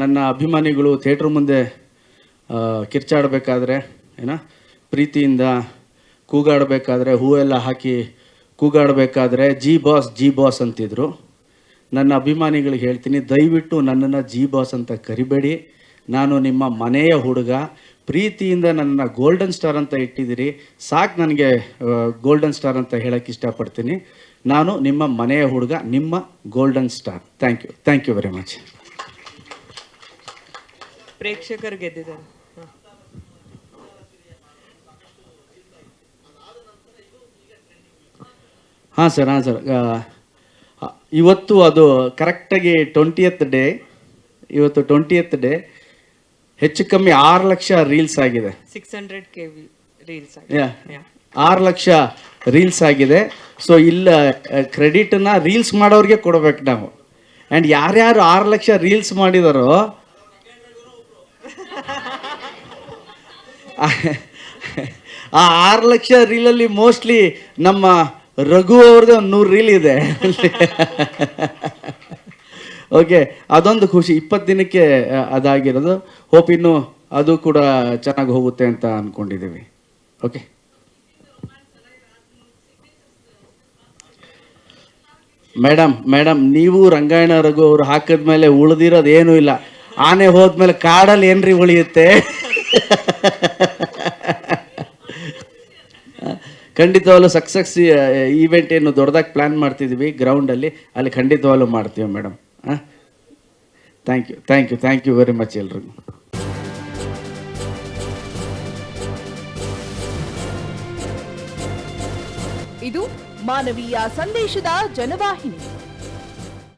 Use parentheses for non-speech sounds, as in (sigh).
ನನ್ನ ಅಭಿಮಾನಿಗಳು ಥಿಯೇಟ್ರ್ ಮುಂದೆ ಕಿರ್ಚಾಡಬೇಕಾದ್ರೆ, ಏನ, ಪ್ರೀತಿಯಿಂದ ಕೂಗಾಡಬೇಕಾದ್ರೆ, ಹೂವೆಲ್ಲ ಹಾಕಿ ಕೂಗಾಡಬೇಕಾದ್ರೆ, ಜಿ ಬಾಸ್ ಜಿ ಬಾಸ್ ಅಂತಿದ್ರು. ನನ್ನ ಅಭಿಮಾನಿಗಳಿಗೆ ಹೇಳ್ತೀನಿ, ದಯವಿಟ್ಟು ನನ್ನನ್ನು ಜಿ ಬಾಸ್ ಅಂತ ಕರಿಬೇಡಿ. ನಾನು ನಿಮ್ಮ ಮನೆಯ ಹುಡುಗ. ಪ್ರೀತಿಯಿಂದ ನನ್ನ ಗೋಲ್ಡನ್ ಸ್ಟಾರ್ ಅಂತ ಇಟ್ಟಿದ್ದೀರಿ. ಸಾಕು ನನಗೆ ಗೋಲ್ಡನ್ ಸ್ಟಾರ್ ಅಂತ ಹೇಳೋಕ್ಕೆ ಇಷ್ಟಪಡ್ತೀನಿ. ನಾನು ನಿಮ್ಮ ಮನೆಯ ಹುಡುಗ, ನಿಮ್ಮ golden star. Thank you. Thank you very much ಪ್ರೇಕ್ಷಕರು ಗೆದ್ದಿದ್ದಾರೆ. ಹ. ಸರ್ ಹಾಂ ಸರ್. ಇವತ್ತು ಅದು ಕರೆಕ್ಟಾಗಿ ಟ್ವೆಂಟಿಯತ್ ಡೇ ಇವತ್ತು ಟ್ವೆಂಟಿಯತ್ ಡೇ ಹೆಚ್ಚು ಕಮ್ಮಿ ಆರು ಲಕ್ಷ ರೀಲ್ಸ್ ಆಗಿದೆ. Six hundred K V reels ಯಾ ಆರು ಲಕ್ಷ ರೀಲ್ಸ್ ಆಗಿದೆ. ಸೊ ಇಲ್ಲ ಕ್ರೆಡಿಟನ್ನು ರೀಲ್ಸ್ ಮಾಡೋರಿಗೆ ಕೊಡ್ಬೇಕು ನಾವು. ಆ್ಯಂಡ್ ಯಾರ್ಯಾರು ಆರು ಲಕ್ಷ ರೀಲ್ಸ್ ಮಾಡಿದಾರೋ ಆ ಆರು ಲಕ್ಷ ರೀಲಲ್ಲಿ ಮೋಸ್ಟ್ಲಿ ನಮ್ಮ ರಘು ಅವ್ರದ್ದು ಒಂದು ನೂರು ರೀಲ್ ಇದೆ. ಓಕೆ, ಅದೊಂದು ಖುಷಿ. ಇಪ್ಪತ್ತು ದಿನಕ್ಕೆ ಅದಾಗಿರೋದು. ಹೋಪ್ ಇನ್ನು ಅದು ಕೂಡ ಚೆನ್ನಾಗಿ ಹೋಗುತ್ತೆ ಅಂತ ಅಂದ್ಕೊಂಡಿದ್ದೀವಿ ಓಕೆ ಮೇಡಮ್ ಮೇಡಮ್ ನೀವು ರಂಗಾಯಣ ರಘು ಅವರು ಹಾಕಿದ್ಮೇಲೆ ಉಳಿದಿರೋದು ಏನೂ ಇಲ್ಲ. ಆನೆ ಹೋದ್ಮೇಲೆ ಕಾಡಲ್ಲಿ ಏನ್ರಿ ಉಳಿಯುತ್ತೆ? (laughs) ಖಂಡಿತವಾಗ್ಲೂ ಸಕ್ಸಸ್ ಈವೆಂಟ್ ಏನು ದೊಡ್ಡದಾಗಿ ಪ್ಲ್ಯಾನ್ ಮಾಡ್ತಿದ್ದೀವಿ ಗ್ರೌಂಡಲ್ಲಿ ಅಲ್ಲಿ ಖಂಡಿತವಾಗ್ಲೂ ಮಾಡ್ತೀವಿ madam thank you thank you thank you very much ಎಲ್ರಿಗೂ. ಇದು ಮಾನವೀಯ ಸಂದೇಶದ ಜನವಾಹಿನಿ.